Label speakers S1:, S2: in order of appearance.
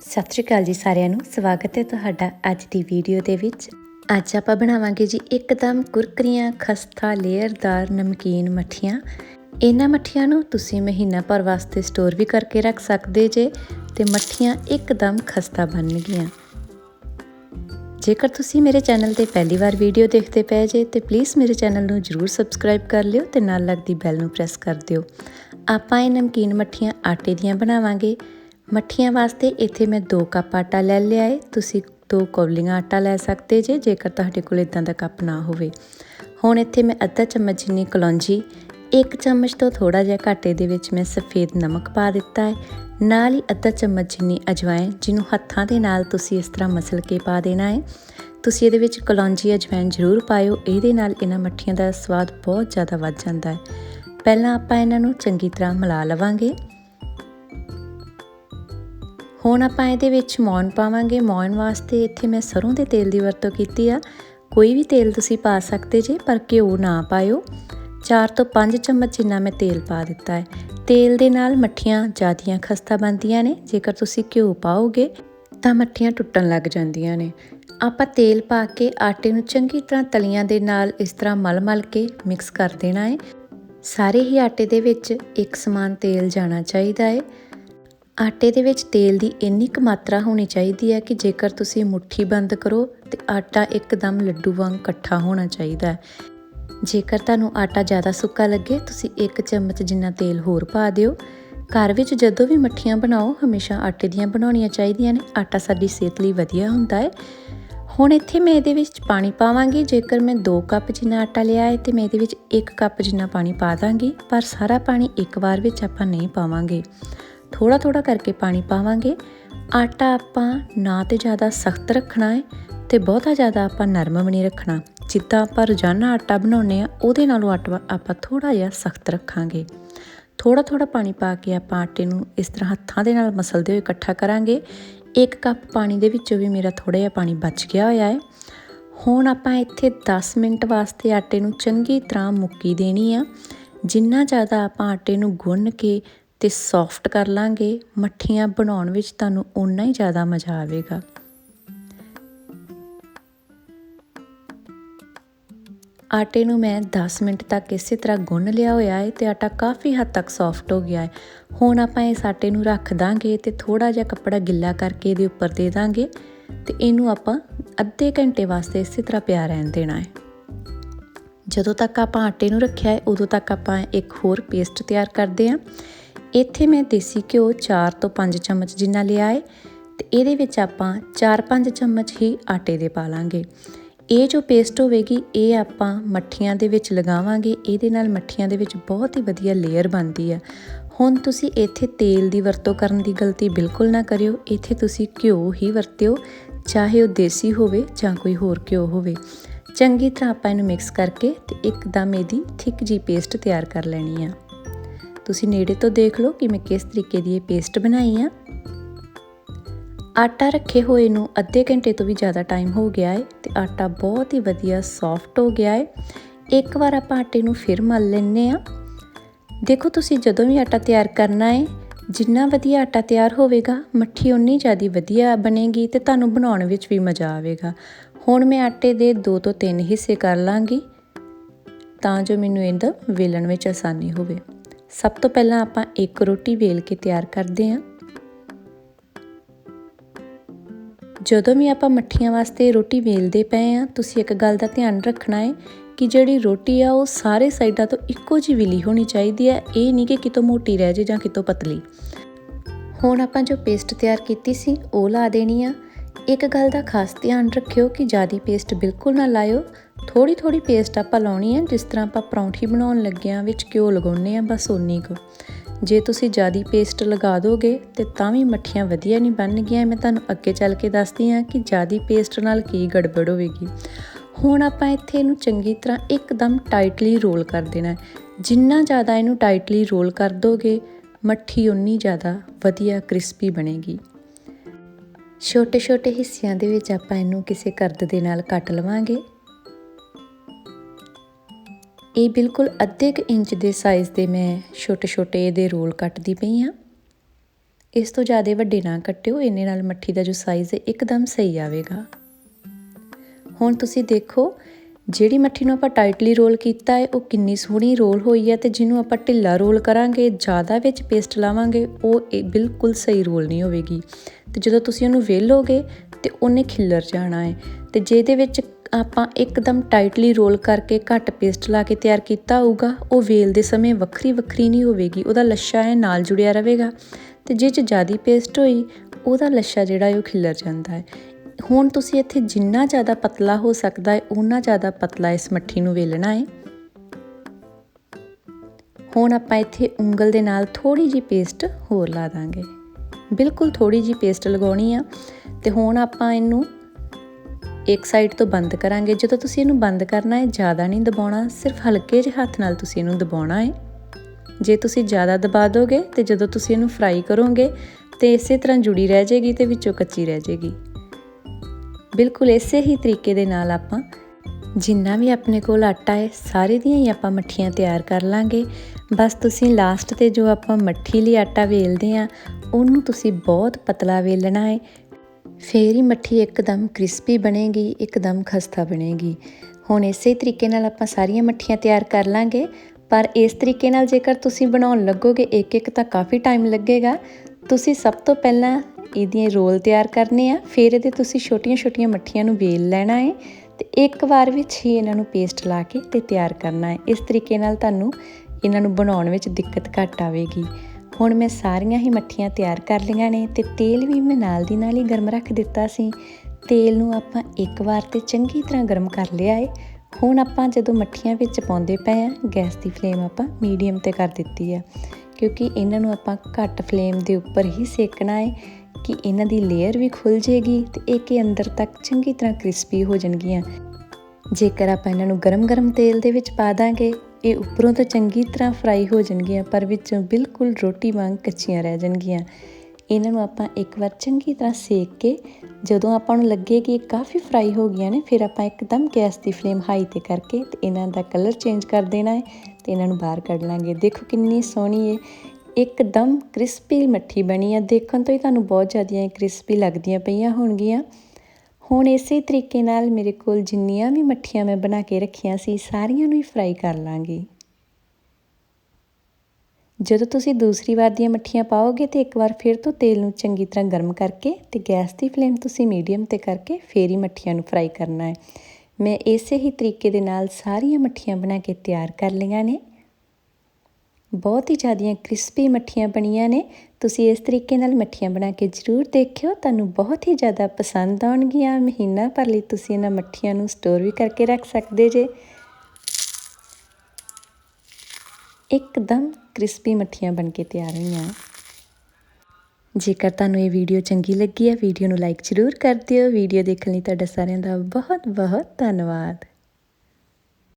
S1: ਸਤਿ ਸ਼੍ਰੀ ਅਕਾਲ ਜੀ ਸਾਰਿਆਂ ਨੂੰ। ਸਵਾਗਤ ਹੈ ਤੁਹਾਡਾ ਅੱਜ ਦੀ ਵੀਡੀਓ ਦੇ ਵਿੱਚ। ਅੱਜ ਆਪਾਂ ਬਣਾਵਾਂਗੇ ਜੀ ਇੱਕਦਮ ਕੁਰਕਰੀਆਂ, ਖਸਤਾ, ਲੇਅਰਦਾਰ, ਨਮਕੀਨ ਮੱਠੀਆਂ। ਇਹਨਾਂ ਮੱਠੀਆਂ ਨੂੰ ਤੁਸੀਂ ਮਹੀਨਾ ਭਰ ਵਾਸਤੇ ਸਟੋਰ ਵੀ ਕਰਕੇ ਰੱਖ ਸਕਦੇ ਜੇ ਤੇ ਮੱਠੀਆਂ ਇੱਕਦਮ ਖਸਤਾ ਬਣਨਗੀਆਂ ਜੇਕਰ ਤੁਸੀਂ ਮੇਰੇ ਚੈਨਲ ਤੇ ਪਹਿਲੀ ਵਾਰ ਵੀਡੀਓ ਦੇਖਦੇ ਪਏ ਜੇ ਤੇ ਪਲੀਜ਼ ਮੇਰੇ ਚੈਨਲ ਨੂੰ ਜਰੂਰ ਸਬਸਕ੍ਰਾਈਬ ਕਰ ਲਿਓ ਤੇ ਨਾਲ ਲੱਗਦੀ ਬੈਲ ਨੂੰ ਪ੍ਰੈਸ ਕਰ ਦਿਓ। ਆਪਾਂ ਇਹ ਨਮਕੀਨ ਮੱਠੀਆਂ ਆਟੇ ਦੀਆਂ ਬਣਾਵਾਂਗੇ। ਮੱਠੀਆਂ ਵਾਸਤੇ ਇੱਥੇ ਮੈਂ 2 ਕੱਪ ਆਟਾ ਲੈ ਲਿਆ ਹੈ ਤੁਸੀਂ ਦੋ ਕੌਲੀਆਂ ਆਟਾ ਲੈ ਸਕਦੇ ਜੇ, ਜੇਕਰ ਤੁਹਾਡੇ ਕੋਲ ਇਦਾਂ ਦਾ ਕੱਪ ਨਾ ਹੋਵੇ। ਹੁਣ ਇੱਥੇ ਮੈਂ ਅੱਧਾ ਚਮਚ ਜਿੰਨੀ ਕਲੌਂਜੀ, ਇੱਕ ਚਮਚ ਤੋਂ ਥੋੜਾ ਜਿਹਾ ਘਾਟੇ ਦੇ ਵਿੱਚ ਮੈਂ ਸਫੇਦ ਨਮਕ ਪਾ ਦਿੱਤਾ ਹੈ ਨਾਲ ਹੀ ਅੱਧਾ ਚਮਚ ਜਿੰਨੀ ਅਜਵਾਇਣ, ਜਿਹਨੂੰ ਹੱਥਾਂ ਦੇ ਨਾਲ ਤੁਸੀਂ ਇਸ ਤਰ੍ਹਾਂ ਮਸਲ ਕੇ ਪਾ ਦੇਣਾ ਹੈ ਤੁਸੀਂ ਇਹਦੇ ਵਿੱਚ ਕਲੌਂਜੀ ਅਜਵਾਇਣ ਜ਼ਰੂਰ ਪਾਇਓ, ਇਹਦੇ ਨਾਲ ਇਹਨਾਂ ਮੱਠੀਆਂ ਦਾ ਸਵਾਦ ਬਹੁਤ ਜ਼ਿਆਦਾ ਵੱਧ ਜਾਂਦਾ ਹੈ ਪਹਿਲਾਂ ਆਪਾਂ ਇਹਨਾਂ ਨੂੰ ਚੰਗੀ ਤਰ੍ਹਾਂ ਮਿਲਾ ਲਵਾਂਗੇ। ਹੁਣ ਆਪਾਂ ਇਹਦੇ ਵਿੱਚ ਮੌਨ ਪਾਵਾਂਗੇ। ਮੌਨ ਵਾਸਤੇ ਇੱਥੇ ਮੈਂ ਸਰੋਂ ਦੇ ਤੇਲ ਦੀ ਵਰਤੋਂ ਕੀਤੀ ਆ। ਕੋਈ ਵੀ ਤੇਲ ਤੁਸੀਂ ਪਾ ਸਕਦੇ ਜੇ, ਪਰ ਘਿਓ ਨਾ ਪਾਇਓ। 4 ਤੋਂ 5 ਚਮਚ ਜਿੰਨਾ ਮੈਂ ਤੇਲ ਪਾ ਦਿੱਤਾ ਹੈ। ਤੇਲ ਦੇ ਨਾਲ ਮੱਠੀਆਂ ਜ਼ਿਆਦੀਆਂ ਖਸਤਾ ਬਣਦੀਆਂ ਨੇ। ਜੇਕਰ ਤੁਸੀਂ ਘਿਓ ਪਾਓਗੇ, ਤਾਂ ਮੱਠੀਆਂ ਟੁੱਟਣ ਲੱਗ ਜਾਂਦੀਆਂ ਨੇ। ਆਪਾਂ ਤੇਲ ਪਾ ਕੇ ਆਟੇ ਨੂੰ ਚੰਗੀ ਤਰ੍ਹਾਂ ਤਲੀਆਂ ਦੇ ਨਾਲ ਇਸ ਤਰ੍ਹਾਂ ਮਲ-ਮਲ ਕੇ ਮਿਕਸ ਕਰ ਦੇਣਾ ਹੈ। ਸਾਰੇ ਹੀ ਆਟੇ ਦੇ ਵਿੱਚ ਇੱਕ ਸਮਾਨ ਤੇਲ ਜਾਣਾ ਚਾਹੀਦਾ ਹੈ। ਆਟੇ ਦੇ ਵਿੱਚ ਤੇਲ ਦੀ ਇੰਨੀ ਕੁ ਮਾਤਰਾ ਹੋਣੀ ਚਾਹੀਦੀ ਹੈ ਕਿ ਜੇਕਰ ਤੁਸੀਂ ਮੁਠੀ ਬੰਦ ਕਰੋ ਤੇ ਆਟਾ ਇੱਕਦਮ ਲੱਡੂ ਵਾਂਗ ਇਕੱਠਾ ਹੋਣਾ ਚਾਹੀਦਾ ਹੈ। ਜੇਕਰ ਤੁਹਾਨੂੰ ਆਟਾ ਜ਼ਿਆਦਾ ਸੁੱਕਾ ਲੱਗੇ, ਤੁਸੀਂ ਇੱਕ ਚਮਚ ਜਿੰਨਾ ਤੇਲ ਹੋਰ ਪਾ ਦਿਓ। ਘਰ ਵਿੱਚ ਜਦੋਂ ਵੀ ਮੱਠੀਆਂ ਬਣਾਓ, ਹਮੇਸ਼ਾ ਆਟੇ ਦੀਆਂ ਬਣਾਉਣੀਆਂ ਚਾਹੀਦੀਆਂ ਨੇ। ਆਟਾ ਸਾਡੀ ਸਿਹਤ ਲਈ ਵਧੀਆ ਹੁੰਦਾ ਹੈ। ਹੁਣ ਇੱਥੇ ਮੈਂ ਇਹਦੇ ਵਿੱਚ ਪਾਣੀ ਪਾਵਾਂਗੀ। ਜੇਕਰ ਮੈਂ 2 ਕੱਪ ਜਿੰਨਾ ਆਟਾ ਲਿਆ ਹੈ ਤੇ ਮੈਂ ਇਹਦੇ ਵਿੱਚ 1 ਕੱਪ ਜਿੰਨਾ ਪਾਣੀ ਪਾ ਦਾਂਗੀ। ਪਰ ਸਾਰਾ ਪਾਣੀ ਇੱਕ ਵਾਰ ਵਿੱਚ ਆਪਾਂ ਨਹੀਂ ਪਾਵਾਂਗੇ। ਥੋੜਾ ਥੋੜਾ ਕਰਕੇ ਪਾਣੀ ਪਾਵਾਂਗੇ। ਆਟਾ ਆਪਾਂ ਨਾ ਤੇ ਜ਼ਿਆਦਾ ਸਖਤ ਰੱਖਣਾ ਹੈ ਤੇ ਬਹੁਤਾ ਜ਼ਿਆਦਾ ਆਪਾਂ ਨਰਮ ਵੀ ਨਹੀਂ ਰੱਖਣਾ। ਜਿੱਦਾਂ ਆਪਾਂ ਰੋਜ਼ਾਨਾ ਆਟਾ ਬਣਾਉਂਦੇ ਆ ਉਹਦੇ ਨਾਲੋਂ ਆਟਾ ਆਪਾਂ ਥੋੜਾ ਜਿਹਾ ਸਖਤ ਰੱਖਾਂਗੇ। ਥੋੜਾ ਥੋੜਾ ਪਾਣੀ ਪਾ ਕੇ ਆਪਾਂ ਆਟੇ ਨੂੰ ਇਸ ਤਰ੍ਹਾਂ ਹੱਥਾਂ ਦੇ ਨਾਲ ਮਸਲਦੇ ਹੋਏ ਇਕੱਠਾ ਕਰਾਂਗੇ। ਇੱਕ ਕੱਪ ਪਾਣੀ ਦੇ ਵਿੱਚੋਂ ਵੀ ਮੇਰਾ ਥੋੜਾ ਜਿਹਾ ਪਾਣੀ ਬਚ ਗਿਆ ਹੋਇਆ ਹੈ। ਹੁਣ ਆਪਾਂ ਇੱਥੇ 10 ਮਿੰਟ ਵਾਸਤੇ ਆਟੇ ਨੂੰ ਚੰਗੀ ਤਰ੍ਹਾਂ ਮੁੱਕੀ ਦੇਣੀ ਆ। ਜਿੰਨਾ ਜ਼ਿਆਦਾ ਆਪਾਂ ਆਟੇ ਨੂੰ ਗੁੰਨ ਕੇ ਅਤੇ ਸੋਫਟ ਕਰ ਲਾਂਗੇ। ਮੱਠੀਆਂ ਬਣਾਉਣ ਵਿੱਚ ਤੁਹਾਨੂੰ ਓਨਾ ਹੀ ਜ਼ਿਆਦਾ ਮਜ਼ਾ ਆਵੇਗਾ। ਆਟੇ ਨੂੰ ਮੈਂ 10 ਮਿੰਟ ਤੱਕ ਇਸੇ ਤਰ੍ਹਾਂ ਗੁੰਨ ਲਿਆ ਹੋਇਆ ਹੈ ਤੇ ਆਟਾ ਕਾਫੀ ਹੱਦ ਤੱਕ ਸੌਫਟ ਹੋ ਗਿਆ ਹੈ। ਹੁਣ ਆਪਾਂ ਇਸ ਆਟੇ ਨੂੰ ਰੱਖ ਦਾਂਗੇ ਤੇ ਥੋੜਾ ਜਿਹਾ ਕੱਪੜਾ ਗਿੱਲਾ ਕਰਕੇ ਇਹਦੇ ਉੱਪਰ ਦੇ ਦਾਂਗੇ ਤੇ ਇਹਨੂੰ ਆਪਾਂ ਅੱਧੇ ਘੰਟੇ ਵਾਸਤੇ ਇਸੇ ਤਰ੍ਹਾਂ ਪਿਆ ਰਹਿਣ ਦੇਣਾ ਹੈ। ਜਦੋਂ ਤੱਕ ਆਪਾਂ ਆਟੇ ਨੂੰ ਰੱਖਿਆ ਹੈ, ਉਦੋਂ ਤੱਕ ਆਪਾਂ ਇੱਕ ਹੋਰ ਪੇਸਟ ਤਿਆਰ ਕਰਦੇ ਹਾਂ। ਇੱਥੇ ਮੈਂ ਦੇਸੀ ਘਿਓ 4 ਤੋਂ 5 ਚਮਚ ਜਿੰਨਾ ਲਿਆ ਹੈ ਤੇ ਇਹਦੇ ਵਿੱਚ ਆਪਾਂ 4-5 ਚਮਚ ਹੀ ਆਟੇ ਦੇ ਪਾ ਲਾਂਗੇ। ਇਹ ਜੋ ਪੇਸਟ ਹੋਵੇਗੀ, ਇਹ ਆਪਾਂ ਮੱਠੀਆਂ ਦੇ ਵਿੱਚ ਲਗਾਵਾਂਗੇ। ਇਹਦੇ ਨਾਲ ਮੱਠੀਆਂ ਦੇ ਵਿੱਚ ਬਹੁਤ ਹੀ ਵਧੀਆ ਲੇਅਰ ਬਣਦੀ ਆ। ਹੁਣ ਤੁਸੀਂ ਇੱਥੇ ਤੇਲ ਦੀ ਵਰਤੋਂ ਕਰਨ ਦੀ ਗਲਤੀ ਬਿਲਕੁਲ ਨਾ ਕਰਿਓ। ਇੱਥੇ ਤੁਸੀਂ ਘਿਓ ਹੀ ਵਰਤਿਓ, ਚਾਹੇ ਉਹ ਦੇਸੀ ਹੋਵੇ ਜਾਂ ਕੋਈ ਹੋਰ ਘਿਓ ਹੋਵੇ। ਚੰਗੀ ਤਰ੍ਹਾਂ ਆਪਾਂ ਇਹਨੂੰ ਮਿਕਸ ਕਰਕੇ ਤੇ ਇੱਕਦਮ ਇਹਦੀ ਥਿਕ ਜੀ ਪੇਸਟ ਤਿਆਰ ਕਰ ਲੈਣੀ ਆ। ਤੁਸੀਂ ਨੇੜੇ ਤੋਂ ਦੇਖ ਲਓ ਕਿ ਮੈਂ ਕਿਸ ਤਰੀਕੇ ਦੀ ਇਹ ਪੇਸਟ ਬਣਾਈ ਆ। ਆਟਾ ਰੱਖੇ ਹੋਏ ਨੂੰ ਅੱਧੇ ਘੰਟੇ ਤੋਂ ਵੀ ਜ਼ਿਆਦਾ ਟਾਈਮ ਹੋ ਗਿਆ ਹੈ ਤੇ ਆਟਾ ਬਹੁਤ ਹੀ ਵਧੀਆ ਸੌਫਟ ਹੋ ਗਿਆ ਹੈ ਇੱਕ ਵਾਰ ਆਪਾਂ ਆਟੇ ਨੂੰ ਫਿਰ ਮਲ ਲੈਣੇ ਆ ਦੇਖੋ ਤੁਸੀਂ ਜਦੋਂ ਵੀ ਆਟਾ ਤਿਆਰ ਕਰਨਾ ਹੈ ਜਿੰਨਾ ਵਧੀਆ ਆਟਾ ਤਿਆਰ ਹੋਵੇਗਾ, ਮੱਠੀ ਉਨੀ ਜ਼ਿਆਦਾ ਵਧੀਆ ਬਣੇਗੀ ਤੇ ਤੁਹਾਨੂੰ ਬਣਾਉਣ ਵਿੱਚ ਵੀ ਮਜ਼ਾ ਆਵੇਗਾ। ਹੁਣ ਮੈਂ ਆਟੇ ਦੇ 2 ਤੋਂ 3 ਹਿੱਸੇ ਕਰ ਲਾਂਗੀ ਤਾਂ ਜੋ ਮੈਨੂੰ ਇਹਦਾ ਵੇਲਣ ਵਿੱਚ ਆਸਾਨੀ ਹੋਵੇ। ਸਭ ਤੋਂ ਪਹਿਲਾਂ ਆਪਾਂ ਇੱਕ ਰੋਟੀ ਵੇਲ ਕੇ ਤਿਆਰ ਕਰਦੇ ਹਾਂ। ਜਦੋਂ ਵੀ ਆਪਾਂ ਮੱਠੀਆਂ ਵਾਸਤੇ ਰੋਟੀ ਵੇਲਦੇ ਪਏ ਆ ਤੁਸੀਂ ਇੱਕ ਗੱਲ ਦਾ ਧਿਆਨ ਰੱਖਣਾ ਹੈ ਕਿ ਜਿਹੜੀ ਰੋਟੀ ਆ, ਉਹ ਸਾਰੇ ਸਾਈਡਾਂ ਤੋਂ ਇੱਕੋ ਜਿਹੀ ਵਿਲੀ ਹੋਣੀ ਚਾਹੀਦੀ ਹੈ। ਇਹ ਨਹੀਂ ਕਿ ਕਿਤੋਂ ਮੋਟੀ ਰਹਿ ਜੇ ਜਾਂ ਕਿਤੋਂ ਪਤਲੀ। ਹੁਣ ਆਪਾਂ ਜੋ ਪੇਸਟ ਤਿਆਰ ਕੀਤੀ ਸੀ, ਉਹ ਲਾ ਦੇਣੀ ਆ। ਇੱਕ ਗੱਲ ਦਾ ਖਾਸ ਧਿਆਨ ਰੱਖਿਓ ਕਿ ਜਿਆਦੀ ਪੇਸਟ ਬਿਲਕੁਲ ਨਾ ਲਾਇਓ। ਥੋੜੀ ਥੋੜੀ ਪੇਸਟ ਆਪਾਂ ਲਾਉਣੀ ਹੈ, ਜਿਸ ਤਰ੍ਹਾਂ ਆਪਾਂ ਪਰੌਂਠੀ ਬਣਾਉਣ ਲੱਗਿਆਂ ਵਿੱਚ ਘਿਓ ਲਗਾਉਨੇ ਆ ਬਸ ਉਨੀ ਕੁ। ਜੇ ਤੁਸੀਂ ਜਿਆਦੀ ਪੇਸਟ ਲਗਾ ਦੋਗੇ, ਤੇ ਤਾਂ ਵੀ ਮੱਠੀਆਂ ਵਧੀਆ ਨਹੀਂ ਬਣਨਗੀਆਂ। ਮੈਂ ਤੁਹਾਨੂੰ ਅੱਗੇ ਚੱਲ ਕੇ ਦੱਸਦੀ ਹਾਂ ਕਿ ਜਿਆਦੀ ਪੇਸਟ ਨਾਲ ਕੀ ਗੜਬੜ ਹੋਵੇਗੀ। ਹੁਣ ਆਪਾਂ ਇੱਥੇ ਇਹਨੂੰ ਚੰਗੀ ਤਰ੍ਹਾਂ ਇੱਕਦਮ ਟਾਈਟਲੀ ਰੋਲ ਕਰ ਦੇਣਾ ਜਿੰਨਾ ਜ਼ਿਆਦਾ ਇਹਨੂੰ ਟਾਈਟਲੀ ਰੋਲ ਕਰ ਦੋਗੇ, ਮੱਠੀ ਉਨੀ ਜ਼ਿਆਦਾ ਵਧੀਆ ਕ੍ਰਿਸਪੀ ਬਣੇਗੀ। ਛੋਟੇ-ਛੋਟੇ ਹਿੱਸਿਆਂ ਦੇ ਵਿੱਚ ਆਪਾਂ ਇਹਨੂੰ ਕਿਸੇ ਕਰਦ ਦੇ ਨਾਲ ਕੱਟ ਲਵਾਂਗੇ। ਇਹ ਬਿਲਕੁਲ ਅੱਧੇ ਕੁ ਇੰਚ ਦੇ ਸਾਈਜ਼ ਦੇ ਮੈਂ ਛੋਟੇ ਛੋਟੇ ਇਹਦੇ ਰੋਲ ਕੱਟਦੀ ਪਈ ਆ ਇਸ ਤੋਂ ਜ਼ਿਆਦਾ ਵੱਡੇ ਨਾ ਕੱਟਿਓ ਇੰਨੇ ਨਾਲ ਮੱਠੀ ਦਾ ਜੋ ਸਾਈਜ਼ ਹੈ ਇੱਕਦਮ ਸਹੀ ਆਵੇਗਾ। ਹੁਣ ਤੁਸੀਂ ਦੇਖੋ ਜਿਹੜੀ ਮੱਠੀ ਨੂੰ ਆਪਾਂ ਟਾਈਟਲੀ ਰੋਲ ਕੀਤਾ ਹੈ, ਉਹ ਕਿੰਨੀ ਸੋਹਣੀ ਰੋਲ ਹੋਈ ਹੈ ਤੇ ਜਿਹਨੂੰ ਆਪਾਂ ਢਿੱਲਾ ਰੋਲ ਕਰਾਂਗੇ, ਜ਼ਿਆਦਾ ਵਿੱਚ ਪੇਸਟ ਲਾਵਾਂਗੇ, ਉਹ ਇਹ ਬਿਲਕੁਲ ਸਹੀ ਰੋਲ ਨਹੀਂ ਹੋਵੇਗੀ। ਤੇ ਜਦੋਂ ਤੁਸੀਂ ਉਹਨੂੰ ਵੇਲੋਗੇ ਤੇ ਉਹਨੇ ਖਿੱਲਰ ਜਾਣਾ ਹੈ। ਤੇ ਜਿਹਦੇ ਵਿੱਚ ਆਪਾਂ ਇੱਕਦਮ ਟਾਈਟਲੀ ਰੋਲ ਕਰਕੇ ਘੱਟ ਪੇਸਟ ਲਾ ਕੇ ਤਿਆਰ ਕੀਤਾ ਹੋਊਗਾ, ਉਹ ਵੇਲ ਦੇ ਸਮੇਂ ਵੱਖਰੀ ਵੱਖਰੀ ਨਹੀਂ ਹੋਵੇਗੀ, ਉਹਦਾ ਲੱਛਾ ਹੈ ਨਾਲ ਜੁੜਿਆ ਰਹੇਗਾ। ਤੇ ਜੇ ਚ ਜ਼ਿਆਦੀ ਪੇਸਟ ਹੋਈ, ਉਹਦਾ ਲੱਛਾ ਜਿਹੜਾ ਹੈ ਉਹ ਖਿੱਲਰ ਜਾਂਦਾ ਹੈ। ਹੁਣ ਤੁਸੀਂ ਇੱਥੇ ਜਿੰਨਾ ਜ਼ਿਆਦਾ ਪਤਲਾ ਹੋ ਸਕਦਾ ਹੈ ਉਨਾ ਜ਼ਿਆਦਾ ਪਤਲਾ ਇਸ ਮੱਠੀ ਨੂੰ ਵੇਲਣਾ ਹੈ। ਹੁਣ ਆਪਾਂ ਇੱਥੇ ਉਂਗਲ ਦੇ ਨਾਲ ਥੋੜੀ ਜੀ ਪੇਸਟ ਹੋਰ ਲਾ ਦਾਂਗੇ। ਬਿਲਕੁਲ ਥੋੜੀ ਜੀ ਪੇਸਟ ਲਗਾਉਣੀ ਆ ਤੇ ਹੁਣ ਆਪਾਂ ਇਹਨੂੰ ਇੱਕ ਸਾਈਡ ਤੋਂ ਬੰਦ ਕਰਾਂਗੇ। ਜਦੋਂ ਤੁਸੀਂ ਇਹਨੂੰ ਬੰਦ ਕਰਨਾ ਹੈ, ਜ਼ਿਆਦਾ ਨਹੀਂ ਦਬਾਉਣਾ, ਸਿਰਫ ਹਲਕੇ ਜਿਹੇ ਹੱਥ ਨਾਲ ਤੁਸੀਂ ਇਹਨੂੰ ਦਬਾਉਣਾ ਹੈ। ਜੇ ਤੁਸੀਂ ਜ਼ਿਆਦਾ ਦਬਾ ਦੋਗੇ ਤੇ ਜਦੋਂ ਤੁਸੀਂ ਇਹਨੂੰ ਫਰਾਈ ਕਰੋਗੇ ਤੇ ਇਸੇ ਤਰ੍ਹਾਂ ਜੁੜੀ ਰਹਿ ਜਾਏਗੀ ਤੇ ਵਿੱਚੋਂ ਕੱਚੀ ਰਹਿ ਜਾਏਗੀ। ਬਿਲਕੁਲ ਇਸੇ ਹੀ ਤਰੀਕੇ ਦੇ ਨਾਲ ਆਪਾਂ ਜਿੰਨਾ ਵੀ ਆਪਣੇ ਕੋਲ ਆਟਾ ਹੈ, ਸਾਰੇ ਦੀਆਂ ਹੀ ਆਪਾਂ ਮੱਠੀਆਂ ਤਿਆਰ ਕਰ ਲਾਂਗੇ। ਬਸ ਤੁਸੀਂ ਲਾਸਟ ਤੇ ਜੋ ਆਪਾਂ ਮੱਠੀ ਲਈ ਆਟਾ ਵੇਲਦੇ ਆ ਉਹਨੂੰ ਤੁਸੀਂ ਬਹੁਤ ਪਤਲਾ ਵੇਲਣਾ ਹੈ। ਫੇਰ ਹੀ ਮੱਠੀ ਇੱਕਦਮ ਕ੍ਰਿਸਪੀ ਬਣੇਗੀ, ਇੱਕਦਮ ਖਸਤਾ ਬਣੇਗੀ। ਹੁਣ ਇਸੇ ਤਰੀਕੇ ਨਾਲ ਆਪਾਂ ਸਾਰੀਆਂ ਮੱਠੀਆਂ ਤਿਆਰ ਕਰ ਲਾਂਗੇ। ਪਰ ਇਸ ਤਰੀਕੇ ਨਾਲ ਜੇਕਰ ਤੁਸੀਂ ਬਣਾਉਣ ਲੱਗੋਗੇ ਇੱਕ ਇੱਕ ਤਾਂ ਕਾਫੀ ਟਾਈਮ ਲੱਗੇਗਾ। ਤੁਸੀਂ ਸਭ ਤੋਂ ਪਹਿਲਾਂ ਇਹਦੀਆਂ ਰੋਲ ਤਿਆਰ ਕਰਨੇ ਆ, ਫਿਰ ਇਹਦੇ ਤੁਸੀਂ ਛੋਟੀਆਂ-ਛੋਟੀਆਂ ਮੱਠੀਆਂ ਨੂੰ ਵੇਲ ਲੈਣਾ ਹੈ ਤੇ ਇੱਕ ਵਾਰ ਵਿੱਚ ਹੀ ਇਹਨਾਂ ਨੂੰ ਪੇਸਟ ਲਾ ਕੇ ਤੇ ਤਿਆਰ ਕਰਨਾ ਹੈ ਇਸ ਤਰੀਕੇ ਨਾਲ ਤੁਹਾਨੂੰ ਇਹਨਾਂ ਨੂੰ ਬਣਾਉਣ ਵਿੱਚ ਦਿੱਕਤ ਘੱਟ ਆਵੇਗੀ। ਹੁਣ ਮੈਂ ਸਾਰੀਆਂ ਹੀ ਮੱਠੀਆਂ ਤਿਆਰ ਕਰ ਲਈਆਂ ਨੇ ਤੇ ਤੇਲ ਵੀ ਮੈਂ ਨਾਲ ਦੀ ਨਾਲ ਹੀ ਗਰਮ ਰੱਖ ਦਿੱਤਾ ਸੀ। ਤੇਲ ਨੂੰ ਆਪਾਂ ਇੱਕ ਵਾਰ ਤੇ ਚੰਗੀ ਤਰ੍ਹਾਂ ਗਰਮ ਕਰ ਲਿਆ ਏ। ਹੁਣ ਆਪਾਂ ਜਦੋਂ ਮੱਠੀਆਂ ਵਿੱਚ ਪਾਉਂਦੇ ਪਏ ਆ, ਗੈਸ ਦੀ ਫਲੇਮ ਆਪਾਂ ਮੀਡੀਅਮ ਤੇ ਕਰ ਦਿੱਤੀ ਆ। ਕਿਉਂਕਿ ਇਹਨਾਂ ਨੂੰ ਆਪਾਂ ਘੱਟ ਫਲੇਮ ਦੇ ਉੱਪਰ ਹੀ ਸੇਕਣਾ ਹੈ ਕਿ ਇਹਨਾਂ ਦੀ ਲੇਅਰ ਵੀ ਖੁੱਲ ਜੇਗੀ ਤੇ ਇਹ ਕਿ ਅੰਦਰ ਤੱਕ ਚੰਗੀ ਤਰ੍ਹਾਂ ਕ੍ਰਿਸਪੀ ਹੋ ਜਾਣਗੀਆਂ। ਜੇਕਰ ਆਪਾਂ ਇਹਨਾਂ ਨੂੰ ਗਰਮ-ਗਰਮ ਤੇਲ ਦੇ ਵਿੱਚ ਪਾ ਦਾਂਗੇ, ਇਹ ਉੱਪਰੋਂ ਤਾਂ ਚੰਗੀ ਤਰ੍ਹਾਂ ਫਰਾਈ ਹੋ ਜਾਣਗੀਆਂ, ਪਰ ਵਿੱਚੋਂ ਬਿਲਕੁਲ ਰੋਟੀ ਵਾਂਗ ਕੱਚੀਆਂ ਰਹਿ ਜਾਣਗੀਆਂ। ਇਹਨਾਂ ਨੂੰ ਆਪਾਂ ਇੱਕ ਵਾਰ ਚੰਗੀ ਤਰ੍ਹਾਂ ਸੇਕ ਕੇ, ਜਦੋਂ ਆਪਾਂ ਨੂੰ ਲੱਗੇ ਕਿ ਇਹ ਕਾਫੀ ਫਰਾਈ ਹੋ ਗਈਆਂ ਨੇ, ਫਿਰ ਆਪਾਂ ਇੱਕਦਮ ਗੈਸ ਦੀ ਫਲੇਮ ਹਾਈ ਤੇ ਕਰਕੇ ਤੇ ਇਹਨਾਂ ਦਾ ਕਲਰ ਚੇਂਜ ਕਰ ਦੇਣਾ ਹੈ ਤੇ ਇਹਨਾਂ ਨੂੰ ਬਾਹਰ ਕੱਢ ਲਾਂਗੇ। ਦੇਖੋ ਕਿੰਨੀ ਸੋਹਣੀ ਹੈ ਇੱਕਦਮ ਕ੍ਰਿਸਪੀ ਮੱਠੀ ਬਣੀ ਆ। ਦੇਖਣ ਤੋਂ ਹੀ ਤੁਹਾਨੂੰ ਬਹੁਤ ਜ਼ਿਆਦਾ ਕ੍ਰਿਸਪੀ ਲੱਗਦੀਆਂ ਪਈਆਂ ਹੋਣਗੀਆਂ। ਹੁਣ ਇਸੇ ਤਰੀਕੇ ਨਾਲ ਮੇਰੇ ਕੋਲ ਜਿੰਨੀਆਂ ਵੀ ਮੱਠੀਆਂ ਮੈਂ ਬਣਾ ਕੇ ਰੱਖੀਆਂ ਸੀ, ਸਾਰੀਆਂ ਨੂੰ ਹੀ ਫਰਾਈ ਕਰ ਲਾਂਗੀ। ਜਦੋਂ ਤੁਸੀਂ ਦੂਸਰੀ ਵਾਰ ਦੀਆਂ ਮੱਠੀਆਂ ਪਾਓਗੇ ਤੇ ਇੱਕ ਵਾਰ ਫਿਰ ਤੋਂ ਤੇਲ ਨੂੰ ਚੰਗੀ ਤਰ੍ਹਾਂ ਗਰਮ ਕਰਕੇ ਤੇ ਗੈਸ ਦੀ ਫਲੇਮ ਤੁਸੀਂ ਮੀਡੀਅਮ ਤੇ ਕਰਕੇ ਫੇਰ ਹੀ ਮੱਠੀਆਂ ਨੂੰ ਫਰਾਈ ਕਰਨਾ ਹੈ। ਮੈਂ ਇਸੇ ਹੀ ਤਰੀਕੇ ਦੇ ਨਾਲ ਸਾਰੀਆਂ ਮੱਠੀਆਂ ਬਣਾ ਕੇ ਤਿਆਰ ਕਰ ਲਈਆਂ ਨੇ। ਬਹੁਤ ਹੀ ਜ਼ਿਆਦੀਆਂ ਕ੍ਰਿਸਪੀ ਮੱਠੀਆਂ ਬਣੀਆਂ ਨੇ। ਤੁਸੀਂ ਇਸ ਤਰੀਕੇ ਨਾਲ ਮੱਠੀਆਂ ਬਣਾ ਕੇ ਜ਼ਰੂਰ ਦੇਖਿਓ। ਤੁਹਾਨੂੰ ਬਹੁਤ ਹੀ ਜ਼ਿਆਦਾ ਪਸੰਦ ਆਉਣਗੀਆਂ। ਮਹੀਨਾ ਭਰ ਲਈ ਤੁਸੀਂ ਇਹਨਾਂ ਮੱਠੀਆਂ ਨੂੰ ਸਟੋਰ ਵੀ ਕਰਕੇ ਰੱਖ ਸਕਦੇ ਜੇ। ਇੱਕਦਮ ਕ੍ਰਿਸਪੀ ਮੱਠੀਆਂ ਬਣ ਕੇ ਤਿਆਰ ਹੋਈਆਂ। ਜੇਕਰ ਤੁਹਾਨੂੰ ਇਹ ਵੀਡੀਓ ਚੰਗੀ ਲੱਗੀ ਹੈ, ਵੀਡੀਓ ਨੂੰ ਲਾਈਕ ਜ਼ਰੂਰ ਕਰ ਦਿਓ। ਵੀਡੀਓ ਦੇਖਣ ਲਈ ਤੁਹਾਡਾ ਸਾਰਿਆਂ ਦਾ ਬਹੁਤ ਬਹੁਤ ਧੰਨਵਾਦ।